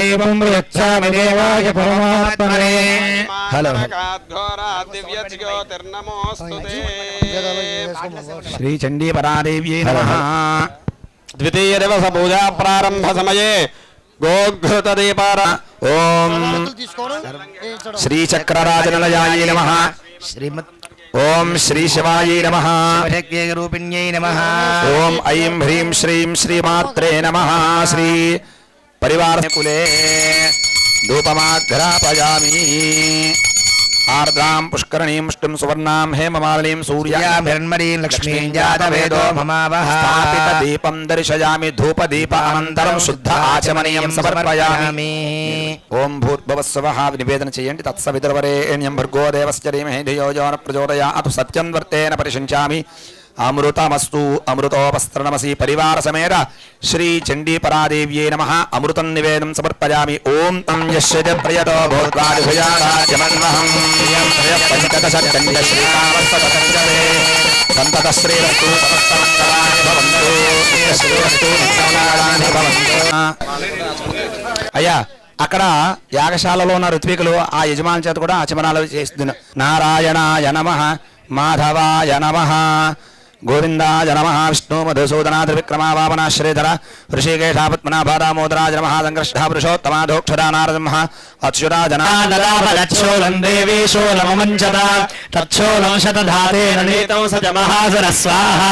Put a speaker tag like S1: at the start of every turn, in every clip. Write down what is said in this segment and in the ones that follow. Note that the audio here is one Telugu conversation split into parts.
S1: దేవం యచ్చామి దేవాయ పరమాత్మనే హలో. శ్రీ చండీ పరాదేవ్యై నమః.
S2: ద్వితీయ దివస పూజా ప్రారంభ సమయే గోఘృత దీపార
S1: ఓం శ్రీ చక్రరాజనలయాయ నమః.
S3: శ్రీమత్
S1: ఓం శ్రీ శివాయ నమః
S3: రూపిణ్యై నమ.
S1: ఓం ఐం హ్రీం శ్రీం శ్రీమాత్రే నమః. శ్రీ పుష్టిం సువర్ణాం హేమమాలినీం సూర్యా
S3: హిరణ్మరీం లక్ష్మీం జాతవేదో మమావహ
S1: స్థాపిత దీపం దర్శయామి ధూప దీప అనంతరం శుద్ధ ఆచమనీయం సమర్పయామి ఓం భూర్భవస్వః నివేదన చేయండి తత్సవితుర్వరేణ్యం భర్గో దేవస్య ధీమహి ధియో ప్రచోదయాత్ సత్యం వర్తేన పరిశించామి అమృతమస్తు అమృతోపస్త్రణమసి పరివార సమేత శ్రీ చండీపరాదేవ్యే నమ. అమృతం నివేదం సమర్పయామి. ఓం తం యశ్య ప్రియతో భూత్వాదిభుజారాజ్యమన్వహం పంచదశ కండ శ్రీకామస్తకంజరే సంతత శ్రీరస్తు సమస్తమంగళాని భవంతు శ్రీరస్తు నిత్యమంగళాని భవంతు అయ్యా అక్కడ యాగశాలలో ఉన్న ఋత్వికులు ఆ యజమాని చేత కూడా ఆచమనాలు చేస్తున్నారు. నారాయణాయ నమ మాధవాయ నమ. गोविंदा जनम विष्णु मधुसूदनात्रिविक्रमावापनाश्रीधर ऋषिकेशापत्मनाभादामोदराज नमः सङ्कृष्टः पुरुषोत्तमाधोक्षदानारजमः अच्युराजनाददापदच्छोलं देवीशोलममञ्चता
S3: तच्छोलं शतधारेण नीतं स च महासरस्वाहा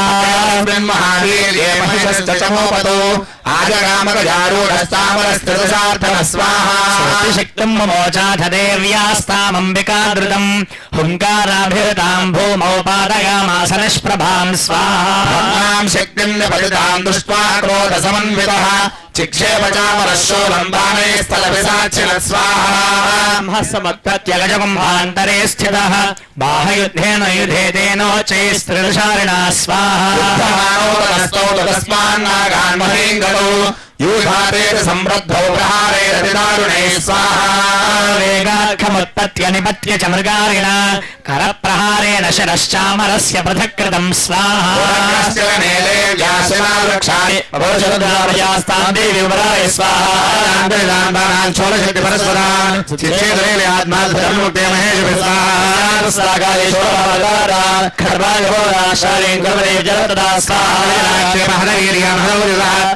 S3: ब्रह्महावीर्येमहिषश्चमोपतो आजरामगजारूढस्तामरस्त्रिदशार्थन स्वाहा शक्तिं ममोचाथ देव्यास्तामम्बिकादृतम् हुङ्काराभिरताम् भूमौ పాదయామాసనష్ప్రభాం స్వాహా
S1: శక్తిం నిపతితాం దృష్ట్వా క్రోధ సమన్విత చిక్షేప చామరశూలం బాణే స్థల పిశాచిన స్వాహా
S3: సమత్ప్రత్యగజకుంభాంతరే స్థిత బాహయుద్ధేన యుధేతేనోచైస్త్రిదశారిణా స్వాహా
S1: యూధాతేన సంవృద్ధౌ ప్రహారేణ స్వాహా
S3: వేగాఖముత్పత్య నిపత్య చ మృగారిణ కర ప్రహారేణ శరశ్చామరస్య పృథక్కృతం స్వాహా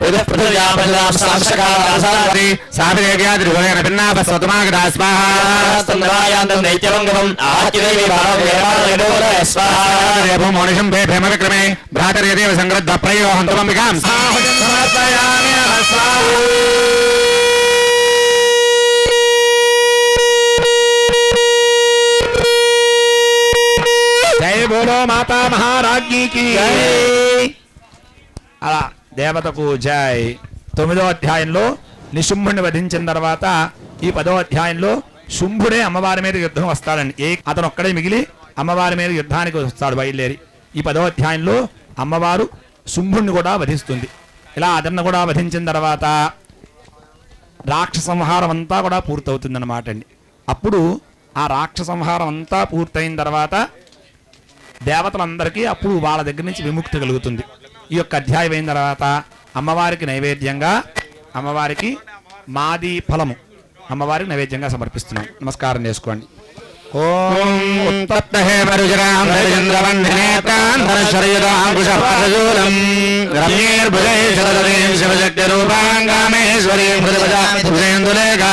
S1: ఏన ఏన స్పదావతి స్వాహా ప్రదర్శన స్వాహా రాజాన్యాన్ భక్షయంతే మహాసురాన్ నారసింహే జారాదో నాదాపూర్ణ దిగంబరా సాభిరేగ్యాద్రిగుణేన భిన్నాపస్వతమాగదా స్వాహా మౌనిషం భే భేమ విక్రమే భ్రాతర్యదేవ సంగ్రద్ధ ప్రయోహంతుమంబికాం సమర్పయామి జై బోలో మాతా మహారాజ్ఞికి అలా దేవతకు జాయ్ తొమ్మిదో అధ్యాయంలో నిశుంభుణ్ణి వధించిన తర్వాత ఈ పదో అధ్యాయంలో శుంభుడే అమ్మవారి మీద యుద్ధం వస్తాడండి. ఏ అతను ఒక్కడే మిగిలి అమ్మవారి మీద యుద్ధానికి వస్తాడు బయలుదేరి. ఈ పదో అధ్యాయంలో అమ్మవారు శుంభుణ్ణి కూడా వధిస్తుంది. ఇలా అతన్ని కూడా వధించిన తర్వాత రాక్షసంహారం అంతా కూడా పూర్తవుతుంది అనమాట అండి. అప్పుడు ఆ రాక్షసంహారం అంతా పూర్తయిన తర్వాత దేవతలందరికీ అప్పుడు వాళ్ళ దగ్గర నుంచి విముక్తి కలుగుతుంది. ఈ యొక్క అధ్యాయం అయిన తర్వాత అమ్మవారికి నైవేద్యంగా అమ్మవారికి మాది ఫలము అమ్మవారికి నైవేద్యంగా సమర్పిస్తున్నాం. నమస్కారం చేసుకోండి. ఓం ఉత్పత్తహే మరుజరాం రవిచంద్రవందనేత్రాం ధనశ్వరయుధాంకుశూలం రమ్యేర్భుజై శరదరీం భుజేందులేఖా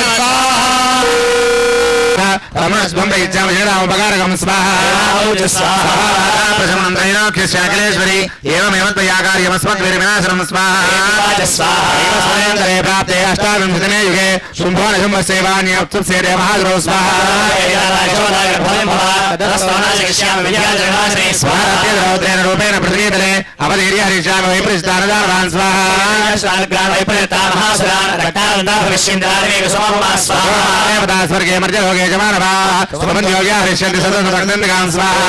S4: रमणस्वं वैज्ञामषेणां उपकारकं स्वाहाशमनन्तैराख्यशाकलेश्वरी एवमेव त्वया कार्यमस्मद्विर्विनाशनं स्वाहान्तरे प्राप्ते अष्टाविंशतिमे युगे शुम्भोनशुम्भसेवान्योत्सुप्से महागुरौ स्वाहाद्रौद्रेण रूपेण पृथ्वीतले अवधीर्य हरिष्यामि वैपृष्टानदानवान् स्वाहा। స్వర్గే మర్జలోకే జమానవా హరిష్యంతి సదసదగ్నందిగాం స్వాహా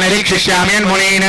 S4: నిరీక్షిష్యామ్యన్మునీన్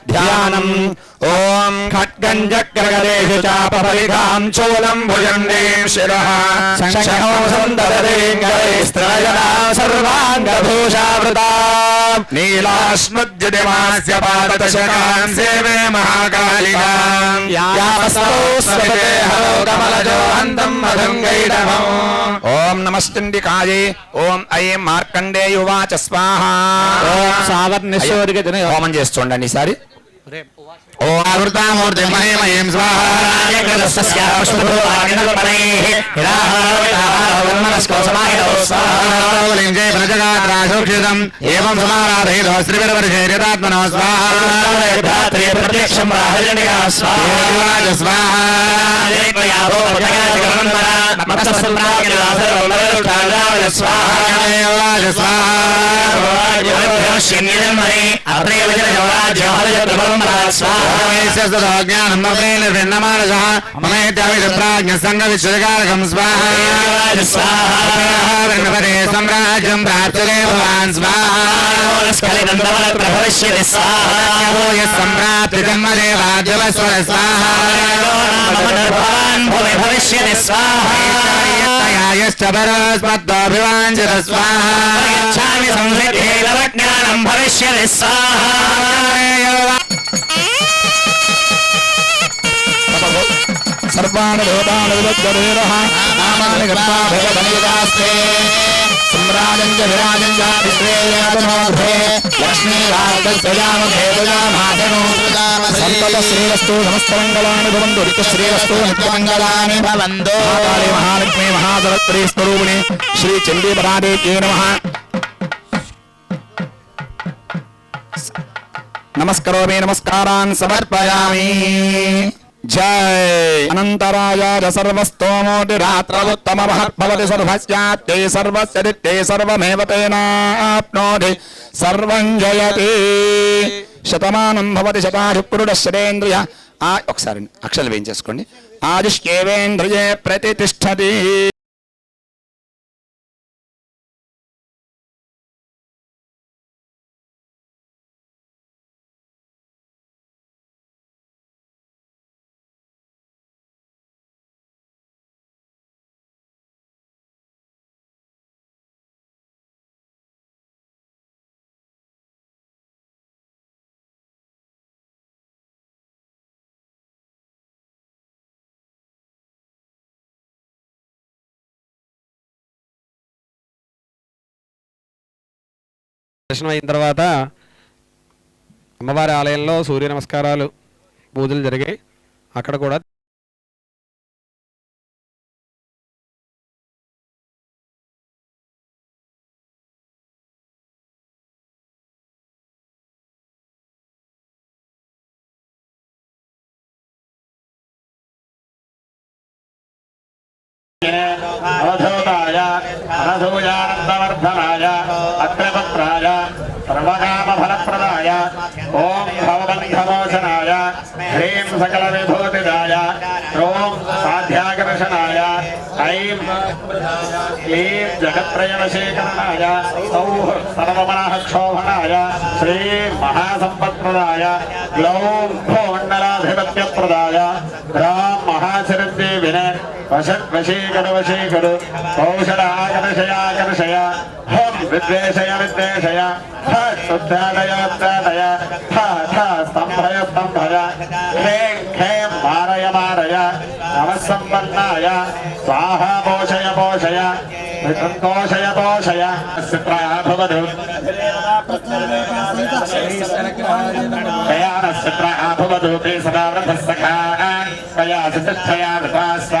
S4: చరిత్రయోగ ధ్యానం ఓం ఖడ్గం చక్రగదేషు చాపరికాం చోళం భుజండీం శిరః శంఖం దదరేంగైస్త్రయనా సర్వాంగభూషావృతా నీలాస్మద్యదిమాస్య పాదశకాం సేవే మహాకాళికాం ఓం నమస్కండికాయే ఓం ఐం మార్కండేయువాచ స్వాహ
S3: సావర్ణేశ్వరికి
S4: హోమం చేసి చూడండి ఈసారి ఓం ఆవృతామూర్తి మహిమయం స్వాహ జయ ప్రజగాత్రాశోక్షితం ఏం సమారాధయితో శ్రీవరవర్షేరితాత్మనో స్వాహ స్వాహ జ్ఞానం సామ్రాజ్యం ప్రాప్తులే భవాన్ సంప్రాప్తి జన్మదేవాద్యవస్వర
S3: భవిష్యతి
S4: స్వాహాయశ్చ పరస్మద్భివాంచత స్వాహా
S3: జ్ఞానం భవిష్యతి స్వాహ
S4: सर्वान् भूतान् विदग्धरेरः नामानि गत्वा भगवनीतास्ते सम्राजम् सजाम विराजम् च विश्वेयादनोभे श्रीरस्तु समस्तमङ्गलानि भवन्तु। ऋतुश्रीरस्तु नित्यमङ्गलानि। भवंदो महाकाले महालक्ष्मी महाजगत्री स्तुरुणे श्रीचंडी स्वरूपिणि श्रीचण्डीपरादेत्यै नमस्कारों में नमस्कारां समर्पयामि। చండీ పరాదేవ్యే నమః నమస్కరోమి నమస్కారాన్ సమర్పయామి జై అనంతరాయ సర్వస్తోమోటి రాత్రవుత్తమ భవతి సర్వస్యాత్తే సర్వస్య దిత్తే సర్వమేవ తేనాప్నోతి సర్వం జయతి శతమానం భవతి శతాధిపురుడ శరేంద్రియ ఆ ఒకసారి అక్షలు వేయించేసుకోండి। ఆదిష్యేవేంద్రియే ప్రతిష్టతి
S2: దర్శనం అయిన తర్వాత అమ్మవారి ఆలయంలో సూర్య నమస్కారాలు పూజలు జరిగాయి. అక్కడ కూడా
S5: అవధూతాయ అనసూయానందవర్ధనాయ प्रदाय सर्वकामफलप्रदाय ॐ भवबन्धमोचनाय ह्रीं सकलविभूतिदाय ॐ साध्याकर्षणाय ऐं क्लीं जगत्त्रयवशीकरणाय सौः सर्वमनः क्षोभणाय श्रीमहासम्पत्प्रदाय ग्लौं भोण्डलाधिपत्यप्रदाय ग्रां महाशरद्देविन రాం వశత్ వశీకర వశీకరు కౌశలాకర్షయాకర్షయ హం విద్వేషయ విద్వేషయ హుద్ధాదయోద్ధాదయ ఉత్తాడయ స్తంభయ స్తంభయ ఖేం ఖేం మారయ నమస్సంపన్నాయ స్వాహ పోషయ పోషయ సంతోషయ పోషయ పోషయ భవదు కయానస్య భవదు తే సదా వృధస్సఖా కయాసి తిష్టయా వృధా స్వాహా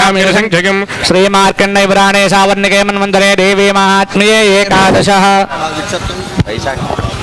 S3: సంఖ్యకం శ్రీమార్కండై పురాణే సావర్ణికే మన్వంతరే దేవీ మహాత్మ్యే ఏకాదశః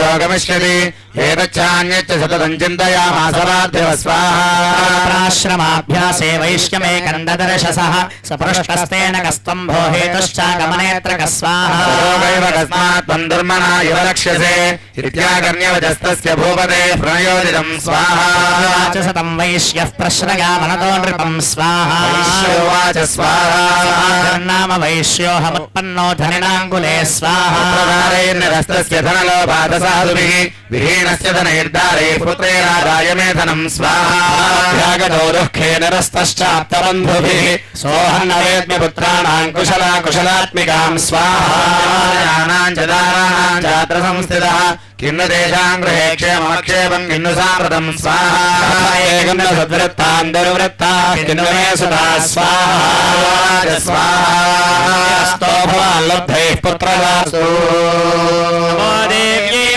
S4: దోషోగమిష్యతి ఏతచ్చాన్యచ్చ సతతం చింతయామాసరాధ్యవ స్వాహా
S3: ప్రాశ్రమాభ్యాసే వైష్యమే కందదర్శసః సపృష్టస్తేన కస్తంభో హేతుశ్చాగమనేత్ర కస్వాహా
S4: రోగైవ కస్మాత్ బంధుర్మనా ఇవ రక్ష్యసే ఇత్యాకర్ణ్యవజస్తస్య భూపదే ప్రణయోదితం స్వాహా
S3: సతం వైశ్యః ప్రశ్రయామనతో నృపం స్వాహా
S4: వైశ్యోవాచ స్వాహా
S3: నామ వైశ్యోహముత్పన్నో ధనినాంగులే స్వాహా
S4: ప్రధారైర్నిరస్తస్య ధనలోపాదసాధుభిः విహీనస్య ధనైర్దారైः పుత్రేరాదాయ మే ధనం స్వాహా. త్యాగతో దుఃఖే నిరస్తశ్చాప్తబంధుభిः. సోహం నవేద్మి పుత్రాణాం కుశలా కుశలాత్మికాం స్వాహానాం చ దారాణాం చాత్ర సంస్థితः. కిన్ను తేషాం గృహే క్షేమక్షేమం కిన్ను సామృతం స్వాహా. ఏకం న సద్వృత్తాం దుర్వృత్తా కిన్ను మే సుతా స్వాహా. స్వాహా. భవాన్ లబ్ధైః పుత్రదాసు
S3: దేవ్యై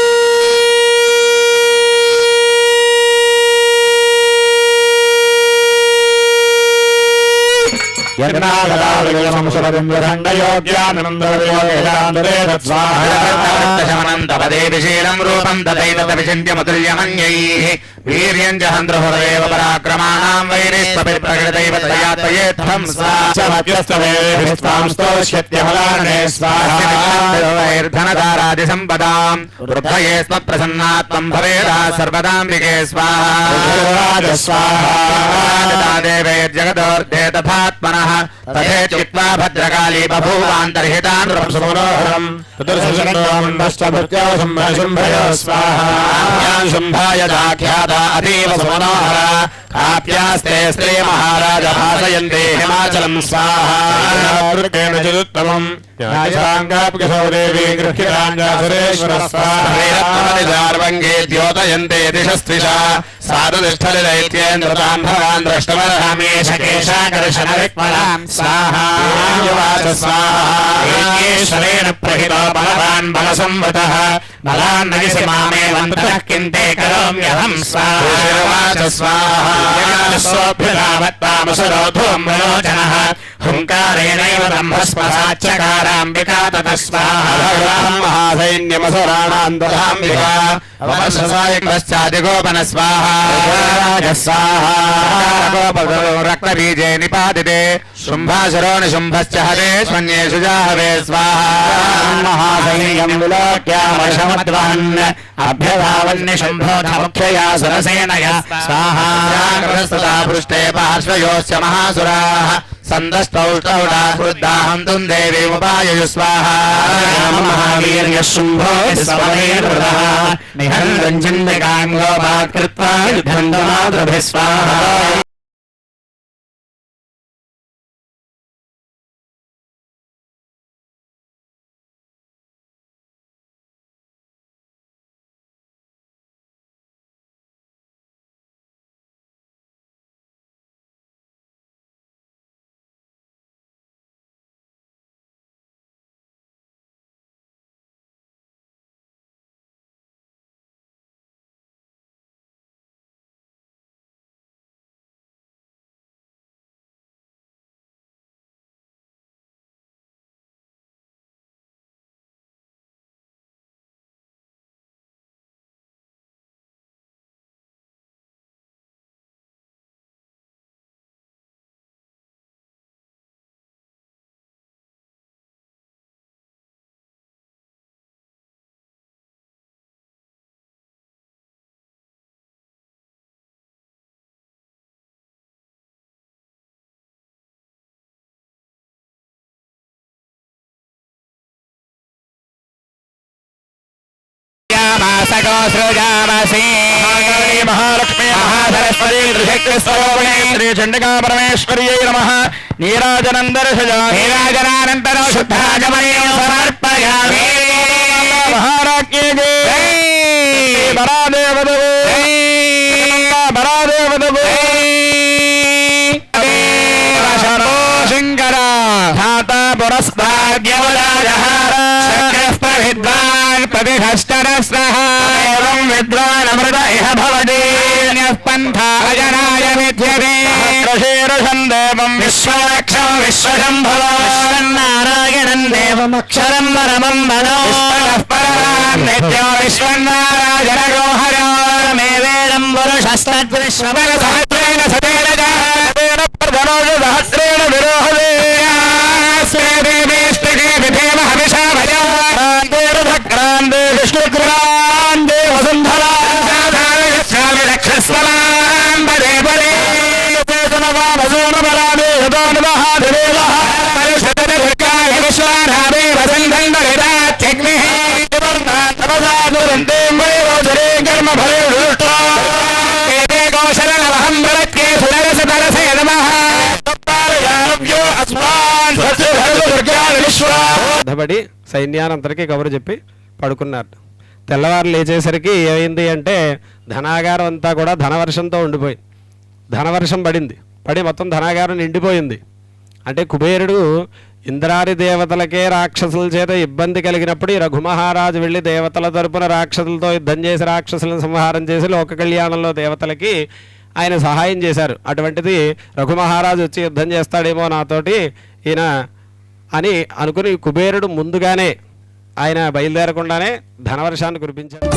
S2: మహాహుదం
S4: రూపం తదైతవిచింత్యమతుల్యమన్యైः వీర్యం జ హంద్రహృదయేవ పరాక్రమాణాం వైరిస్వపి ప్రకృతైవ తయాత్మయేత్థం స్వాహైర్ధనదారాది సంపదాం వృద్ధయే స్వ ప్రసన్నాత్మం భవేదా సర్వదాంబికే స్వాహ స్వాహా దేవైర్జగదోర్ధే తథాత్మనః తథే చిత్వా భద్రకాళీ బభూవాन्तర్హితాన్ రప్సుమనోహరం శుంభాయ దాఖ్యాత అతీవ సుమనోహర కాప్యాస్తే శ్రీ మహారాజ భాసయంతే హిమాచలం స్వాహా
S2: చతుత్తమం దేవి గృహ్యరాంజాసురేశ్వర
S4: శ్రీరత్నమనిదార్వంగే ద్యోతయంతే దిశస్త్రిషా సాధునిష్ఠలిదైత్యేంద్రతాం భవాన్ ద్రష్టమర్హమేషకేశాకర్షణ విక్మలాం స్వాహాయువాచ స్వాహేశ్వరేణ ప్రహితో బలవాన్ బలసంవృతః బలాన్ నగిసి మామే వంతః కింతే విలోచనः హుంకారేణైవ దంభస్మసాచ్చకారాంబికా తత స్వాహా మహాసైన్యమసురాణాం దధాంబికా అవశ్యసాయకశ్చాదిగోపన స్వాహా రక్తబీజే నిపాతితే శుంభాసురో నిశుంభశ్చ హరేష్మన్యేషు జాహవే స్వాహా మహాసైన్యం విలోక్యామశమద్వహన్ అభ్యధావన్నిశుంభోధముఖ్యయా సురసేనయ. స్వాహా పృష్ఠే పార్శ్వయోశ్చ మహాసురాः. సందష్టౌష్టౌడా వృద్ధాహంతుం దేవీముపాయయు స్వాహా. మహావీర్య శుంభో నిహంతం చిందకాంగోపాత్కృత్వా యుద్ధం सको सृजावसे
S3: महालक्ष्मी महासरस्वती त्रिशक्तिस्वरूपिणी
S4: श्रीचण्डिका परमेश्वर्यै नमः।
S3: नीराजनन्दर्शजा नीराजनानन्तरो
S4: शुद्धाजमयो समर्पयामि।
S3: విద్వాన్ ప్రతిహష్టరస్రః
S4: ఏవం విద్వాన్ అమృత ఇహ భవతి
S3: పంథాజనాయ విద్యతే
S4: సహస్రశీర్షం దేవం
S3: విశ్వలక్షం విశ్వశంభవ నారాయణం దేవమక్షరం పరమం మనో నిత్యో విశ్వన్నారాయణ వేదం పురుషస్తద్విశ్వబల సహస్రేణ సదేన
S4: సహస్రేణ విరోహదే
S2: బాధపడి సైన్యానంతరికి కబురు చెప్పి పడుకున్నారు తెల్లవారు లేచేసరికి ఏమైంది అంటే ధనాగారం అంతా కూడా ధనవర్షంతో ఉండిపోయింది ధనవర్షం పడింది. పడి మొత్తం ధనాగారం నిండిపోయింది. అంటే కుబేరుడు ఇంద్రాది దేవతలకే రాక్షసుల చేత ఇబ్బంది కలిగినప్పుడు ఈ రఘుమహారాజు వెళ్ళి దేవతల తరపున రాక్షసులతో యుద్ధం చేసి రాక్షసులను సంహారం చేసి లోక కళ్యాణంలో దేవతలకి ఆయన సహాయం చేశారు. అటువంటిది రఘుమహారాజు వచ్చి యుద్ధం చేస్తాడేమో నాతోటి ఈయన అని అనుకుని కుబేరుడు ముందుగానే ఆయన బయలుదేరకుండానే ధనవర్షాన్ని కురిపించాడు.